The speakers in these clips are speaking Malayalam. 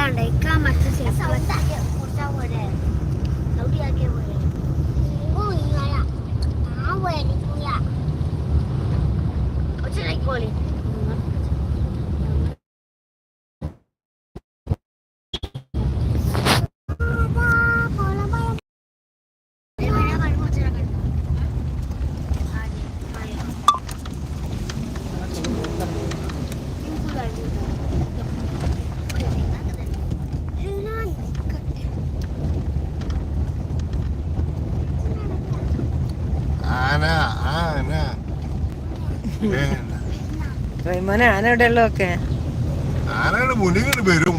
സ്ഥലമുണ്ട് ഏ, റൈമോനെ ആന എവിടെയുള്ളൂ ഒക്കെ ആനയുടെ മുന്നിൽ വരും.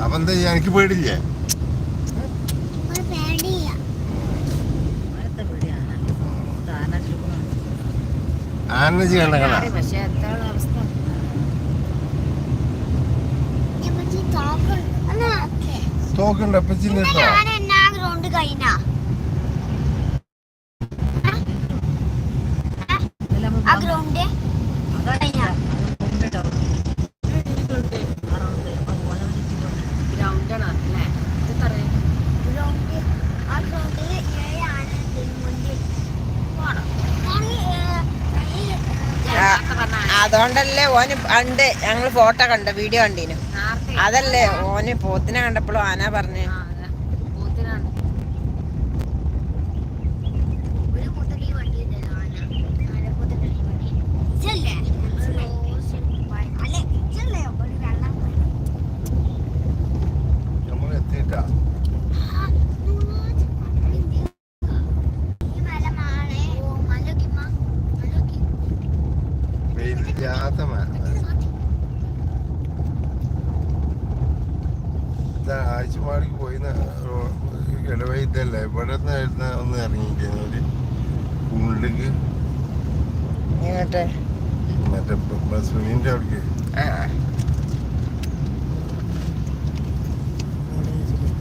അപ്പൊ എന്താ ചെയ്യാ? എനിക്ക് പേടില്ലേ ആന അവസ്ഥ? തോക്കുണ്ട്. അപ്പച്ചിന്റെ അടുത്തോ? ഞാൻ എന്നാ ഗ്രൗണ്ട് കഴിഞ്ഞാ ആ ഗ്രൗണ്ട് കഴിഞ്ഞാ ഗ്രൗണ്ടാണ് അല്ലേ ഗ്രൗണ്ട് ആ ഗ്രൗണ്ടിൽ ഏഴാണ് മുന്നിൽ പോണം ഞാൻ ഈ, ഏ, ഈ അതുകൊണ്ടല്ലേ ഓന് പണ്ട് ഞങ്ങൾ ഫോട്ടോ കണ്ട വീഡിയോ കണ്ടീനു. അതല്ലേ ഓന് പോത്തിനെ കണ്ടപ്പോഴും ആന പറഞ്ഞു ഒരു കൂട്ടം ഈ വണ്ടി ഉണ്ടല്ലോ, ആന. ആനക്കൂട്ടം ഈ വണ്ടി. ഇതല്ലേ? അല്ലേ, ഇതല്ലേ? ഒരു വെള്ളം പോലെ. നമ്മൾ എത്തിയിട്ടാ ആ, ഈ മല മാളെ. ഓ, മലക്കി മാ. മലക്കി. വെയിലില്ലാത്ത മഴ ഇതാ ആഴ്ചമാടിക്ക് പോയി ഇടവഴി ഇതല്ലേ ഇവിടെ നിന്ന് ഒന്ന് ഇറങ്ങിയിരിക്കുന്നു ഒരു ഉള്ളിലേക്ക് ഇങ്ങോട്ട് മറ്റേ ബസ്സുവിന്റെ അവിടേക്ക്.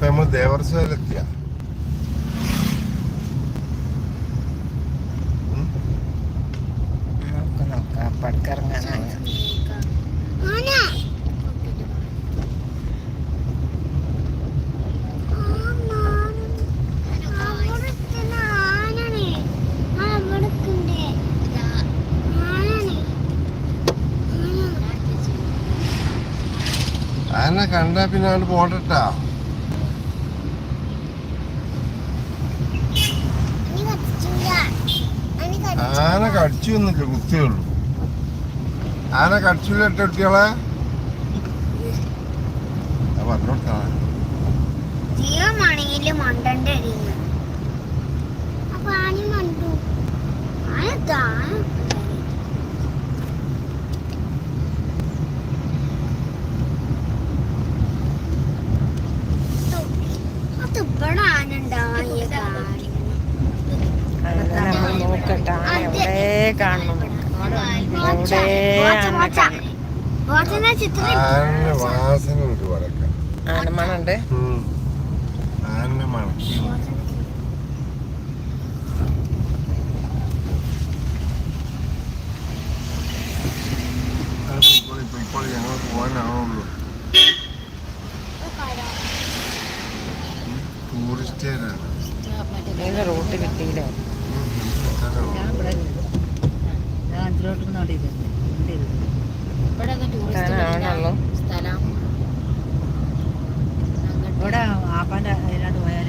നമ്മൾ ദേവർസയിലെത്തിയ നമുക്ക് നോക്കാം പടക്കിറങ്ങാനാണ് ആന. അവിടെ ഇരിക്കുന്ന ആനയാണ്. ആ, അവിടെ ഇരിക്കുന്നുണ്ട്. ആനയാണ്. ആന. കണ്ട പിന്നെ അവിടെ പോട്ടട്ടാ. ആന കടിച്ചു എന്നില്ല കുത്തിയുള്ളൂ ആന കടിച്ചില്ല എട്ട് കുട്ടികളെ പറഞ്ഞോട്ടാ. ജീവമാണെങ്കിൽ മണ്ടന്റെ അടിയിൽ അപ്പൊ ആന മണ്ടു. ആന ദാനം അത് ഇവിടെ ആന ഉണ്ടായ കാര്യം അങ്ങനെ നമ്മൾ നോക്കട്ടെ ആന എവിടെ കാണണം എവിടെ ആന ആന മണുണ്ട് ആന ഇതിന് റൂട്ട് കിട്ടിയില്ലേ? ഞാൻ ഇവിടെ ആപ്പാന്റെ അതിലാണ്ട് പോയാൽ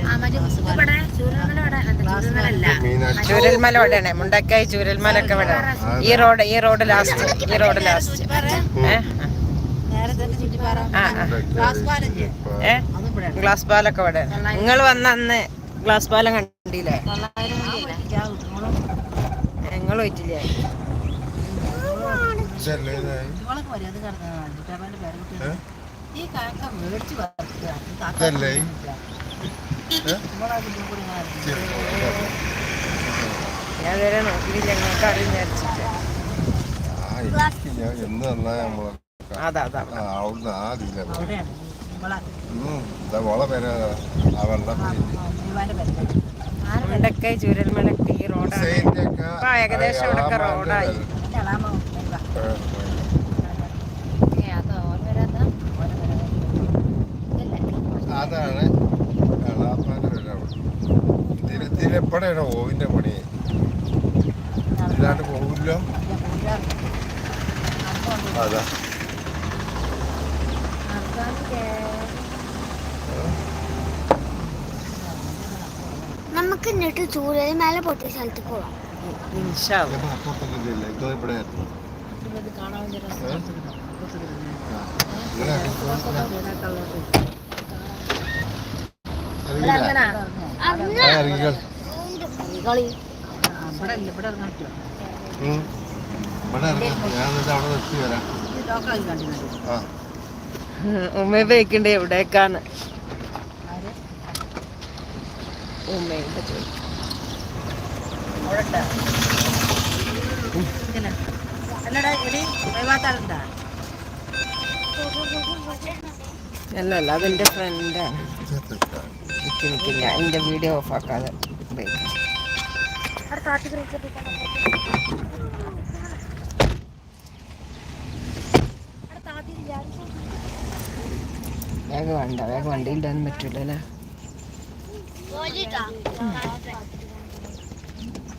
മീനാക്ഷി ചൂരൽമല ഇവിടെയാണ് മുണ്ടക്കായി ചൂരൽമല ഒക്കെ ഇവിടെ. ഈ റോഡ് ഈ റോഡ് ലാസ്റ്റ് ഈ റോഡ് ലാസ്റ്റ് ഏ? നേരെ തന്നെ ചുറ്റിപ്പാറ ആ ആ. ഗ്ലാസ് ഇവിടെ പാലൊക്കെ ഇവിടെ. നിങ്ങൾ വന്ന അന്ന് ഗ്ലാസ് പാലം ഞങ്ങൾ പോയിട്ടില്ലേ വരും ഈ കാക്ക മേടിച്ച്. ഞാൻ വേറെ നോക്കി ഞങ്ങൾക്ക് അറിയാൻ വിചാരിച്ചിട്ട് അതാ അതാ വള പേര് ആ വെള്ളം ഇവാന്റെ ചുരൽമലക്ക് ഈ റോഡാണ് ഇപ്പൊ ഏകദേശം ഇവിടൊക്കെ റോഡായി അതാണ് ഇതിലെപ്പോഴാണ് ഓവിന്റെ പണി. ഇല്ലാണ്ട് പോകില്ല അതാ. നമുക്ക് എന്നിട്ട് ചൂരൽ മേലെ പൊട്ടിയ സ്ഥലത്ത് പോവാം. ഇവിടെ ഇവിടെ ഇവിടെ ഇവിടെ. ഇവിടെ ഉമ്മ ഉപയോഗിക്കണ്ടേ എവിടേക്കാണ്? ഉമ്മയുടെ ചോദിക്കും അവിടെ ഇട്ടാ? ഇങ്ങനെ. അല്ലടാ എടി വൈവാത്താറുണ്ടാ അല്ല അല്ല അതെന്റെ ഫ്രണ്ടാണ് എന്റെ എന്റെ വീഡിയോ ഓഫ് ആക്കാതെ ഉപയോഗിക്കാം. വേഗം വേണ്ട വേഗം വണ്ടിയില്ലാന്ന് പറ്റൂലല്ലേ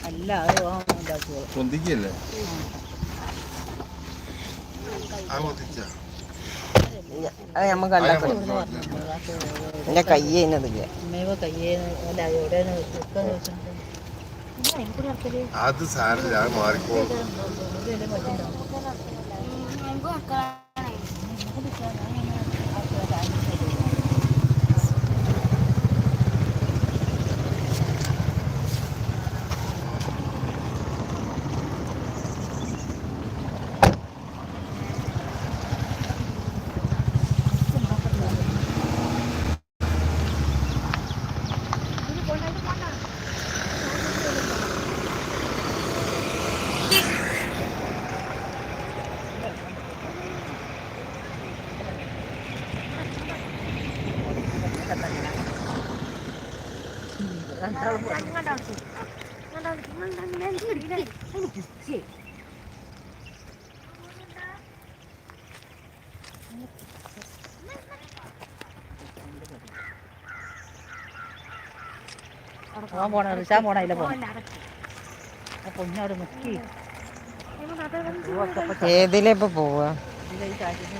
അല്ല അത് പൊന്തിക്കല്ലേ ആ പൊന്തിച്ച അത് നമുക്ക് ഉണ്ടാക്കണം സാരില്ല അത് ഓൻ പോണ റിഷാൻ പോണ അതിലെ പോണ അപ്പൊ ഇന്നോട് മുക്കി ഏതിലെ ഇപ്പൊ ഇത് ഈ കാറ്റിന്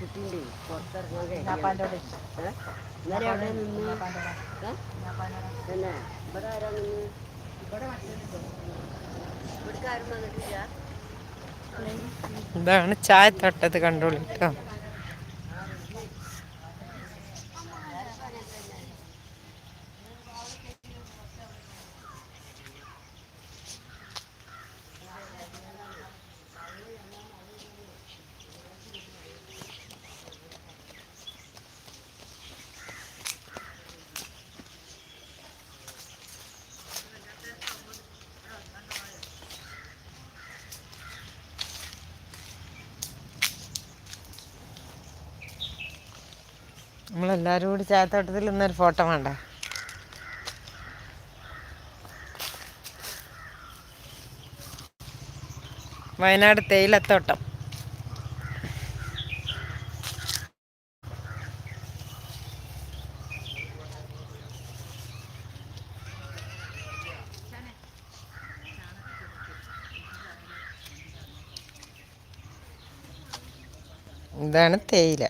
കുട്ടിയുണ്ടേ പുറത്തിറങ്ങാൻ കഴിയില്ല. ഞാപ്പാന്റെ അവിടെ ഏ? ഇന്നലെ അവിടെ നിന്ന് ഇവിടെ ആരാ നിന്ന്? വന്നിട്ടില്ല ഇതാണ് ചായ തട്ടത്ത് കണ്ടോളൂ കേട്ടോ എല്ലാവരും കൂടി ചായത്തോട്ടത്തിൽ ഇന്നൊരു ഫോട്ടോ വേണ്ട. വയനാട് തേയിലത്തോട്ടം. ഇതാണ് തേയില.